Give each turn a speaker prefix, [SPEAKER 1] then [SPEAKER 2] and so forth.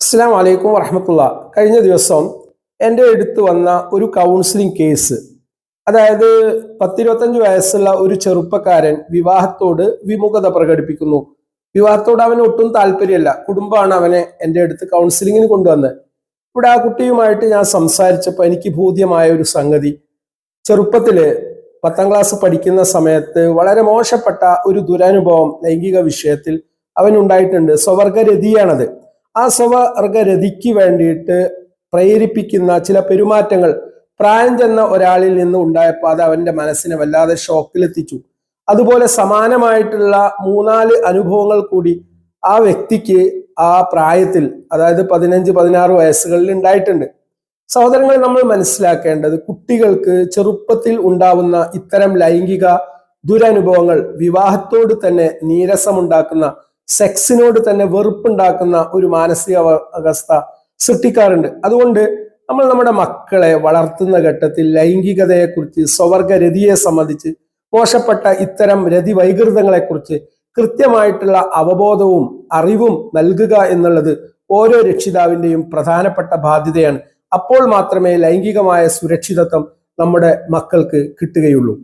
[SPEAKER 1] അസ്സാം വലൈക്കും വറഹമത്തുള്ള. കഴിഞ്ഞ ദിവസം എന്റെ അടുത്ത് വന്ന ഒരു കൗൺസിലിംഗ് കേസ് അതായത് പത്തിരുപത്തഞ്ച് വയസ്സുള്ള ഒരു ചെറുപ്പക്കാരൻ വിവാഹത്തോട് വിമുഖത പ്രകടിപ്പിക്കുന്നു. വിവാഹത്തോട് അവന് ഒട്ടും താല്പര്യമല്ല. കുടുംബമാണ് അവനെ എന്റെ അടുത്ത് കൗൺസിലിങ്ങിന് കൊണ്ടുവന്നത്. ഇവിടെ ആ കുട്ടിയുമായിട്ട് ഞാൻ സംസാരിച്ചപ്പോൾ എനിക്ക് ബോധ്യമായ ഒരു സംഗതി. ചെറുപ്പത്തിൽ പത്താം ക്ലാസ് പഠിക്കുന്ന സമയത്ത് വളരെ മോശപ്പെട്ട ഒരു ദുരനുഭവം ലൈംഗിക വിഷയത്തിൽ അവനുണ്ടായിട്ടുണ്ട്. സ്വവർഗരതിയാണത്. ആ സ്വവർഗരതിക്ക് വേണ്ടിയിട്ട് പ്രേരിപ്പിക്കുന്ന ചില പെരുമാറ്റങ്ങൾ പ്രായം ചെന്ന ഒരാളിൽ നിന്ന് ഉണ്ടായപ്പോൾ അത് അവന്റെ മനസ്സിനെ വല്ലാതെ ഷോക്കിലെത്തിച്ചു. അതുപോലെ സമാനമായിട്ടുള്ള മൂന്നാൽ അനുഭവങ്ങൾ കൂടി ആ വ്യക്തിക്ക് ആ പ്രായത്തിൽ അതായത് പതിനഞ്ച് പതിനാറ് വയസ്സുകളിൽ ഉണ്ടായിട്ടുണ്ട്. സഹോദരങ്ങൾ നമ്മൾ മനസ്സിലാക്കേണ്ടത് കുട്ടികൾക്ക് ചെറുപ്പത്തിൽ ഉണ്ടാവുന്ന ഇത്തരം ലൈംഗിക ദുരനുഭവങ്ങൾ വിവാഹത്തോട് തന്നെ നീരസമുണ്ടാക്കുന്ന സെക്സിനോട് തന്നെ വെറുപ്പുണ്ടാക്കുന്ന ഒരു മാനസിക അവ- അവസ്ഥ സൃഷ്ടിക്കാറുണ്ട്. അതുകൊണ്ട് നമ്മൾ നമ്മുടെ മക്കളെ വളർത്തുന്ന ഘട്ടത്തിൽ ലൈംഗികതയെക്കുറിച്ച് സ്വവർഗരതിയെ സംബന്ധിച്ച് മോശപ്പെട്ട ഇത്തരം രതി വൈകൃതങ്ങളെക്കുറിച്ച് കൃത്യമായിട്ടുള്ള അവബോധവും അറിവും നൽകുക എന്നുള്ളത് ഓരോ രക്ഷിതാവിന്റെയും പ്രധാനപ്പെട്ട ബാധ്യതയാണ്. അപ്പോൾ മാത്രമേ ലൈംഗികമായ സുരക്ഷിതത്വം നമ്മുടെ മക്കൾക്ക് കിട്ടുകയുള്ളൂ.